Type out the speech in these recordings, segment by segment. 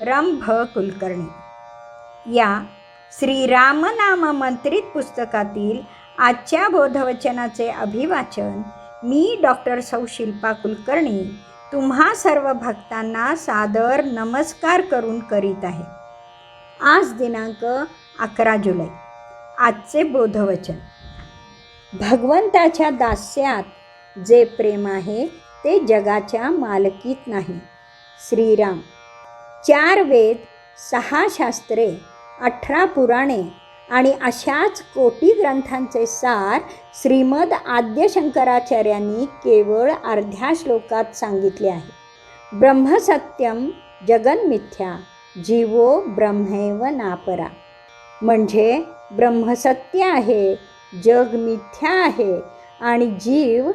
रंभ कुलकर्णी. या श्रीरामनाम मंत्रित पुस्तकातील आजच्या बोधवचनाचे अभिवाचन मी डॉक्टर सौ शिल्पा कुलकर्णी तुम्हा सर्व भक्तांना सादर नमस्कार करून करीत आहे. आज दिनांक अकरा जुलै आजचे बोधवचन. भगवंताच्या दास्यात जे प्रेम आहे ते जगाच्या मालकीत नाही. श्रीराम चार वेद सहा शास्त्रे अठरा पुराणे आणि अशाच कोटी ग्रंथांचे सार श्रीमद आद्यशंकराचार्यांनी केवळ अर्ध्या श्लोकात सांगितले आहे. ब्रह्मसत्यम जगन्मिथ्या जीवो ब्रह्मेव नापरा. म्हणजे ब्रह्मसत्य आहे जग मिथ्या आहे आणि जीव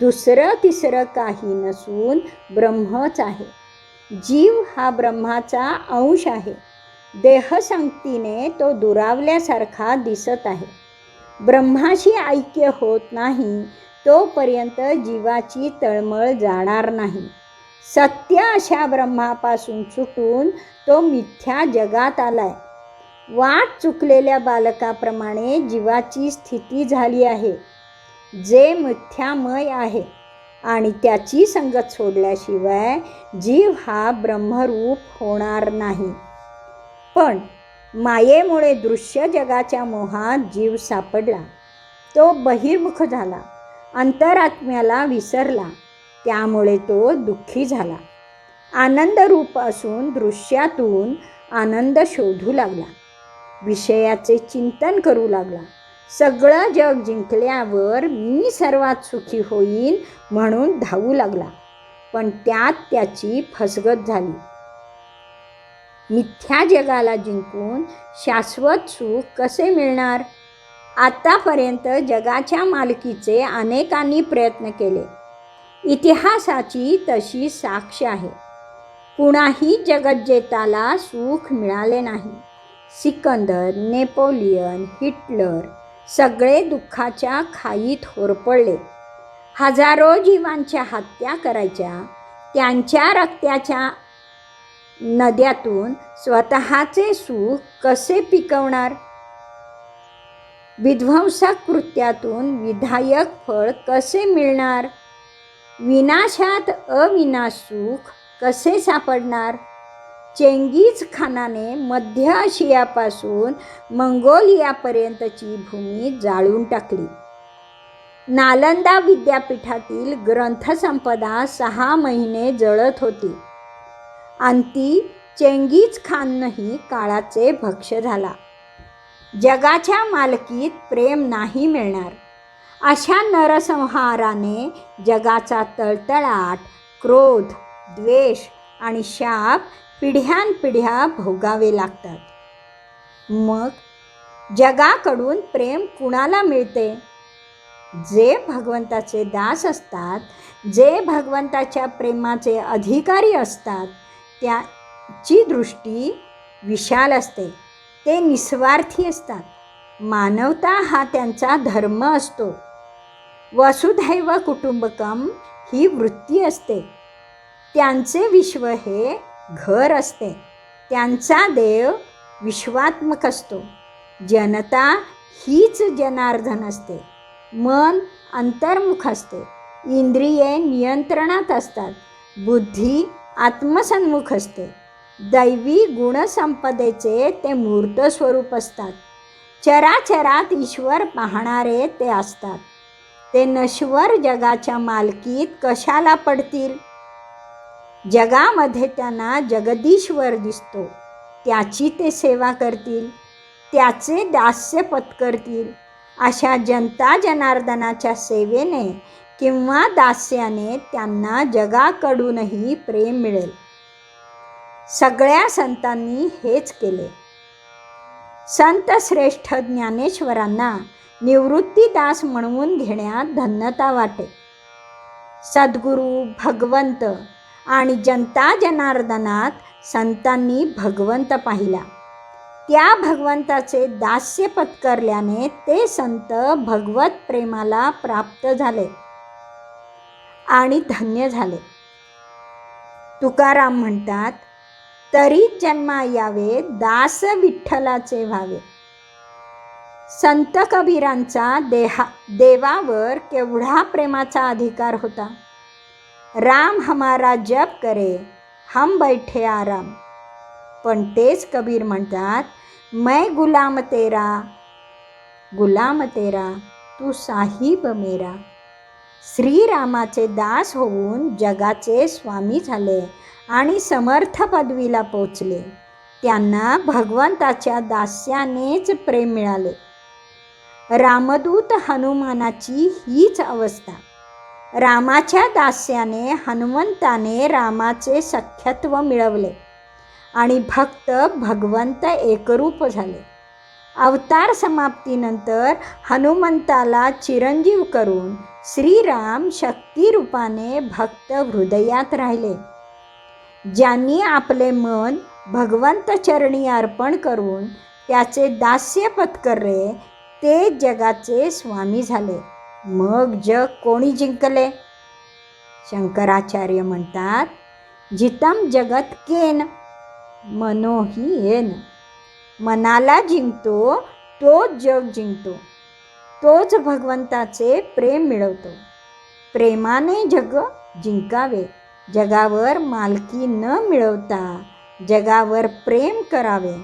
दुसरं तिसरं काही नसून ब्रह्मच आहे. जीव हा ब्रह्माचा अंश आहे. देहसंगतीने तो दुरावल्यासारखा दिसत आहे. ब्रह्माशी ऐक्य होत नाही तोपर्यंत जीवाची तळमळ जाणार नाही. सत्य अशा ब्रह्मापासून सुटून तो मिथ्या जगात आलाय. वाट चुकलेल्या बालकाप्रमाणे जीवाची स्थिती झाली आहे. जे मिथ्यामय आहे. आणि त्याची संगत सोडल्याशिवाय जीव हा ब्रह्मरूप होणार नाही. पण मायेमुळे दृश्य जगाच्या मोहात जीव सापडला. तो बहिर्मुख झाला. अंतरात्म्याला विसरला. त्यामुळे तो दुःखी झाला. आनंदरूप असून दृश्यातून आनंद शोधू लागला. विषयाचे चिंतन करू लागला. सगळं जग जिंकल्यावर मी सर्वात सुखी होईन म्हणून धावू लागला. पण त्यात त्याची फसगत झाली. मिथ्या जगाला जिंकून शाश्वत सुख कसे मिळणार? आतापर्यंत जगाच्या मालकीचे अनेकांनी प्रयत्न केले. इतिहासाची तशी साक्ष आहे. कुणाही जगज्जेताला सुख मिळाले नाही. सिकंदर नेपोलियन हिटलर सगळे दुःखाच्या खाईत होरपळले. हजारो जीवांच्या हत्या करायच्या त्यांच्या रक्त्याच्या नद्यातून स्वतःचे सुख कसे पिकवणार? विध्वंसक कृत्यातून विधायक फळ कसे मिळणार? विनाशात अविनाश सुख कसे सापडणार? चेंगीज खानाने मध्य आशियापासून मंगोलियापर्यंतची भूमी जाळून टाकली. नालंदा विद्यापीठातील ग्रंथसंपदा सहा महिने जळत होती. अंती चेंगीज खानही काळाचे भक्ष झाला. जगाच्या मालकीत प्रेम नाही मिळणार. अशा नरसंहाराने जगाचा तळतळाट क्रोध द्वेष आणि शाप पिढ्यानपिढ्या भोगावे लागतात. मग जगाकडून प्रेम कुणाला मिळते? जे भगवंताचे दास असतात जे भगवंताच्या प्रेमाचे अधिकारी असतात त्याची दृष्टी विशाल असते. ते निस्वार्थी असतात. मानवता हा त्यांचा धर्म असतो. वसुधैव कुटुंबकम ही वृत्ती असते. त्यांचे विश्व हे घर असते. त्यांचा देव विश्वात्मक असतो. जनता हीच जनार्दन असते. मन अंतर्मुख असते. इंद्रिये नियंत्रणात असतात. बुद्धी आत्मसन्मुख असते. दैवी गुणसंपदेचे ते मूर्त स्वरूप असतात. चराचरात ईश्वर पाहणारे ते असतात. ते नश्वर जगाच्या मालकीत कशाला पडतील? जगामध्ये त्यांना जगदीश्वर दिसतो. त्याची ते सेवा करतील त्याचे दास्य पत्करतील अशा जनता जनार्दनाच्या सेवेने किंवा दास्याने त्यांना जगाकडूनही प्रेम मिळेल. सगळ्या संतांनी हेच केले. संत श्रेष्ठ ज्ञानेश्वरांना निवृत्तीदास म्हणवून घेण्यात धन्यता वाटे. सद्गुरू भगवंत आणि जनता जनार्दनात संतांनी भगवंत पाहिला. त्या भगवंताचे दास्य पत्करल्याने ते संत भगवत प्रेमाला प्राप्त झाले आणि धन्य झाले. तुकाराम म्हणतात तरी जन्मा यावे दास विठ्ठलाचे व्हावे. संत कबीरांचा देहा देवावर केवढा प्रेमाचा अधिकार होता? राम हमारा जप करे हम बैठे आराम। पण तेच कबीर म्हणतात मै गुलाम तेरा गुलाम तेरा तू साहिब मेरा. श्रीरामाचे दास होऊन जगाचे स्वामी झाले आणि समर्थ पदवीला पोचले. त्यांना भगवंताच्या दास्यानेच प्रेम मिळाले. रामदूत हनुमानाची हीच अवस्था. रामाच्या दास्याने हनुमंताने रामाचे सख्यत्व मिळवले आणि भक्त भगवंत एकरूप झाले. अवतार समाप्तीनंतर हनुमंताला चिरंजीव करून श्रीराम शक्तिरूपाने भक्त हृदयात राहिले. ज्यांनी आपले मन भगवंत चरणी अर्पण करून त्याचे दास्य पत्करले ते जगाचे स्वामी झाले. मग जग कोणी जिंकले? शंकराचार्य म्हणतात जितम जगत केन मनोही येन. मनाला जिंकतो तोच जग जिंकतो. तोच भगवंताचे प्रेम मिळवतो. प्रेमाने जग जिंकावे. जगावर मालकी न मिळवता जगावर प्रेम करावे.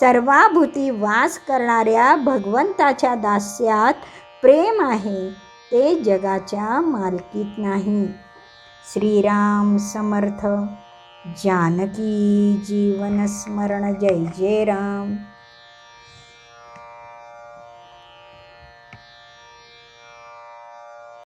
सर्वाभूती वास करणाऱ्या भगवंताच्या दास्यात प्रेम आहे ते जगाच्या मालकीत नाही. श्रीराम समर्थ जानकी जीवन स्मरण जय जय राम.